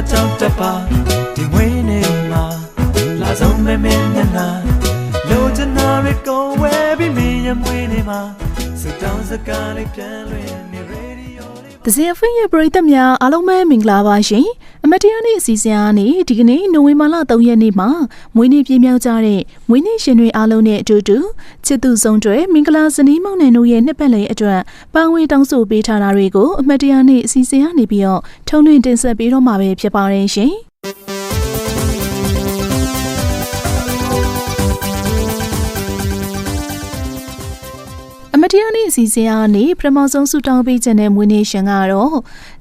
တော်ကြောင့်တပါဒီဝင်းနေမှာလာဆုံးမဲမဲနဲ့နာလိုချင်တာတွေကိုဝဲပြီးမင်းရဲ့မွေးနေမှာစတောင်းစကားလေးပြန်လွင်နေ ဇင်ဖင်ရဲ့ပရိသတ်များအားလုံးပဲမင်္ဂလာပါရှင်။အမတ်တရားနေ့အစီအစဉ်အားနဲ့ဒီကနေ့နိုဝင်ဘာလ3ရက်နေ့မှာမွေးနေ့ပြည့်မြောက်ကြတဲ့မွေးနေ့ရှင်တွေအားလုံးနဲ့အတူတူချစ်သူဆုံးတွေမင်္ဂလာဇနီးမောင်နှံတို့ရဲ့နှစ်ပတ်လည်အတွက်ပန်းဝေးတောင်းဆိုပေးထားတာတွေကိုအမတ်တရားနေ့အစီအစဉ်အားနေပြီးတော့ထုံးလွှင့်တင်ဆက်ပေးတော့မှာပဲဖြစ်ပါတယ်ရှင်။ အမတရားနေ့အစီအစဉ်အားနေပထမဆုံးဆူတောင်းပေးခြင်းတဲ့မွေးနေ့ရှင်ကတော့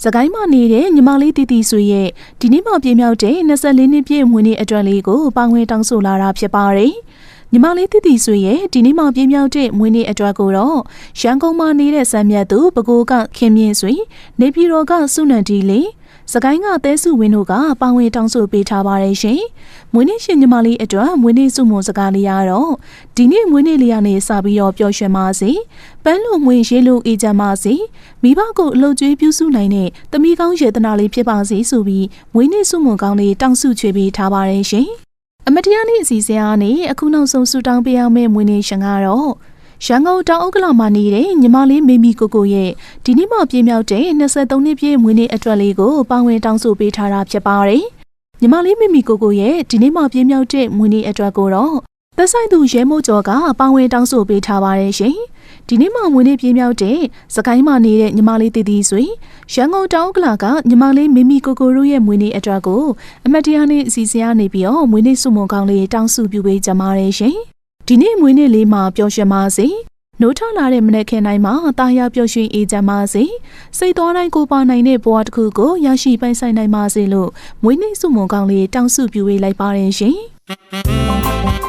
သခိုင်းမနေတဲ့ညီမလေးတီတီဆွေရဲ့ဒီနေ့မှပြည့်မြောက်တဲ့24နှစ်ပြည့်မွေးနေ့အတွက်လေးကိုပါဝင်တောင်းဆိုလာတာဖြစ်ပါတယ်။ညီမလေးတီတီဆွေရဲ့ဒီနေ့မှပြည့်မြောက်တဲ့မွေးနေ့အတွက်ကိုတော့ရန်ကုန်မှာနေတဲ့ဆမ်မြတ်သူပဲခူးကခင်မြင့်ဆွေနေပြည်တော်ကစုနန္တီလေး စကိုင်းကသဲစုဝင်းတို့ကပါဝင်တောင်းဆိုပေးထားပါတယ်ရှင်။မွေးနေ့ရှင်ညီမလေးအတွက်မွေးနေ့စုမုံစကားလေးရတော့ဒီနေ့မွေးနေ့လေးရနေစပြီးတော့ပျော်ရွှင်ပါစေ။ပန်းလို့မွေရေးလို့အေးချမ်းပါစေ။မိဘကိုအလုပ်ကျွေးပြုစုနိုင်တဲ့တမိကောင်းရေတနာလေးဖြစ်ပါစေဆိုပြီးမွေးနေ့စုမုံကောင်းလေးတောင်းစုချွေပေးထားပါတယ်ရှင်။အမတရားနေ့အစီအစဉ်အားနဲ့အခုနောက်ဆုံးဆူတောင်းပေးအောင်မယ့်မွေးနေ့ရှင်ကတော့ ရန်ကုန်တောင်ဥက္ကလာမှာနေတဲ့ညီမလေးမေမီကိုကိုရဲ့ဒီနေ့မှပြည့်မြောက်တဲ့23နှစ်ပြည့်မွေးနေ့အတွက်လေးကိုပါဝင်တောင်းဆိုပေးထားတာဖြစ်ပါတယ်။ညီမလေးမေမီကိုကိုရဲ့ဒီနေ့မှပြည့်မြောက်တဲ့မွေးနေ့အတွက်ကိုတော့သက်ဆိုင်သူရဲမိုးကျော်ကပါဝင်တောင်းဆိုပေးထားပါတယ်ရှင်။ဒီနေ့မှမွေးနေ့ပြည့်မြောက်တဲ့စကိုင်းမှာနေတဲ့ညီမလေးတီတီဆွေရန်ကုန်တောင်ဥက္ကလာကညီမလေးမေမီကိုကိုတို့ရဲ့မွေးနေ့အတွက်ကိုအမတ်တရားနေ့အစီအစဉ်အနေပြီးတော့မွေးနေ့စုမုံကောင်းလေးတောင်းစုပြုပေးကြပါတယ်ရှင်။ ဒီနေ့မွေးနေ့လေးမှာပျော်ရွှင်ပါစေ။နိုးထလာတဲ့မနေ့ခင်တိုင်းမှာတာယာပျော်ရွှင်အေးချမ်းပါစေ။စိတ်သွားတိုင်းကိုပါနိုင်တဲ့ဘဝတစ်ခုကိုရရှိပိုင်ဆိုင်နိုင်ပါစေလို့မွေးနေ့စုမုံကောင်းလေးတောင်းစုပြုပေးလိုက်ပါတယ်ရှင်။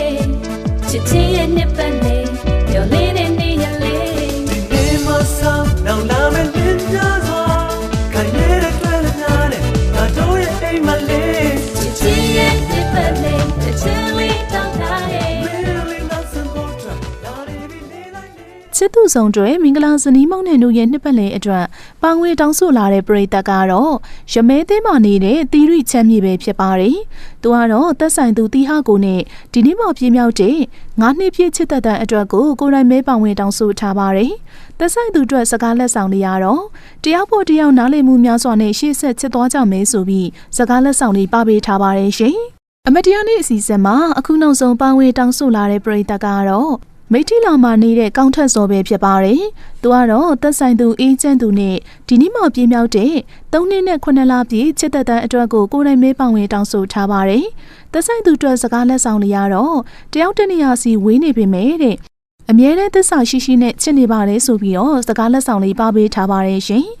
ချစ်သူဆောင်တွေမင်္ဂလာဇနီးမောင်နှံတို့ရဲ့နှစ်ပတ်လည်အတွက်ပန်းဝေးတောင်းဆိုလာတဲ့ပရိသတ်ကတော့ရမဲသေးမှနေတဲ့တီရိချမ်းမြေပဲဖြစ်ပါတယ်။သူကတော့သက်ဆိုင်သူတီဟာကိုနဲ့ဒီနေ့မှပြင်းမြောက်တဲ့ငါးနှစ်ပြည့်ချစ်သက်တဲ့အတွက်ကိုကိုယ်တိုင်မဲပန်းဝေးတောင်းဆိုထားပါတယ်။သက်ဆိုင်သူအတွက်စကားလက်ဆောင်တွေကတော့တယောက်ပေါ်တယောက်နားလည်မှုများစွာနဲ့ရှေ့ဆက်ချစ်သွားကြမယ်ဆိုပြီးစကားလက်ဆောင်တွေပါပေးထားပါတယ်ရှင်။အမတရားနေ့အစီအစဉ်မှာအခုနောက်ဆုံးပန်းဝေးတောင်းဆိုလာတဲ့ပရိသတ်ကတော့ မိထီလာမှာနေတဲ့ကောင်းထက်စော်ပဲဖြစ်ပါတယ်။သူကတော့သက်ဆိုင်သူအေးချမ်းသူနဲ့ဒီနေ့မှပြင်းမြောက်တဲ့၃နှစ်နဲ့9လပြည့်ချစ်သက်တဲ့အတွက်ကိုကိုယ်တိုင်မဲပန်ဝင်တောင်းဆိုထားပါတယ်။သက်ဆိုင်သူအတွက်စကားလက်ဆောင်တွေကတော့တယောက်တစ်နေရာစီဝေးနေပေမဲ့တဲ့အမြဲတမ်းသစ္စာရှိရှိနဲ့ချစ်နေပါတယ်ဆိုပြီးတော့စကားလက်ဆောင်လေးပါပေးထားပါတယ်ရှင်။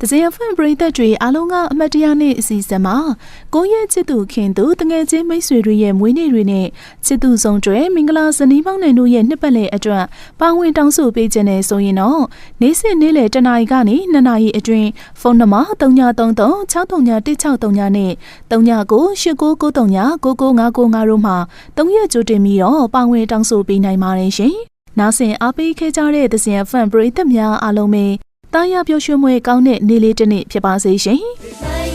တစင်ဖန်ပရိသတ်တွေအားလုံးကအမတ်တရားနေ့အစီအစဉ်မှာကိုယ့်ရဲ့ချစ်သူခင်သူတငယ်ချင်းမိတ်ဆွေတွေရဲ့မွေးနေ့တွေနဲ့ချစ်သူဆုံးတွေမင်္ဂလာဇနီးပေါင်းနဲ့တို့ရဲ့နှစ်ပတ်လည်အတွက်ပါဝင်တောင်းဆိုပေးခြင်းနဲ့ဆိုရင်တော့နေ့စဉ်နေ့လယ်တနာရီကနေ2နာရီအတွင်းဖုန်းနံပါတ်3933 631639နဲ့399899399955တို့မှာ3ရက်ကြိုတင်ပြီးတော့ပါဝင်တောင်းဆိုပေးနိုင်ပါတယ်ရှင်။နောက်ဆင်အားပေးခဲ့ကြတဲ့သစင်ဖန်ပရိသတ်များအားလုံးပဲ တာယာပျော်ရွှင်မွေကောင်းတဲ့နေ့လေးတစ်နေ့ဖြစ်ပါစေရှင်။ Bye.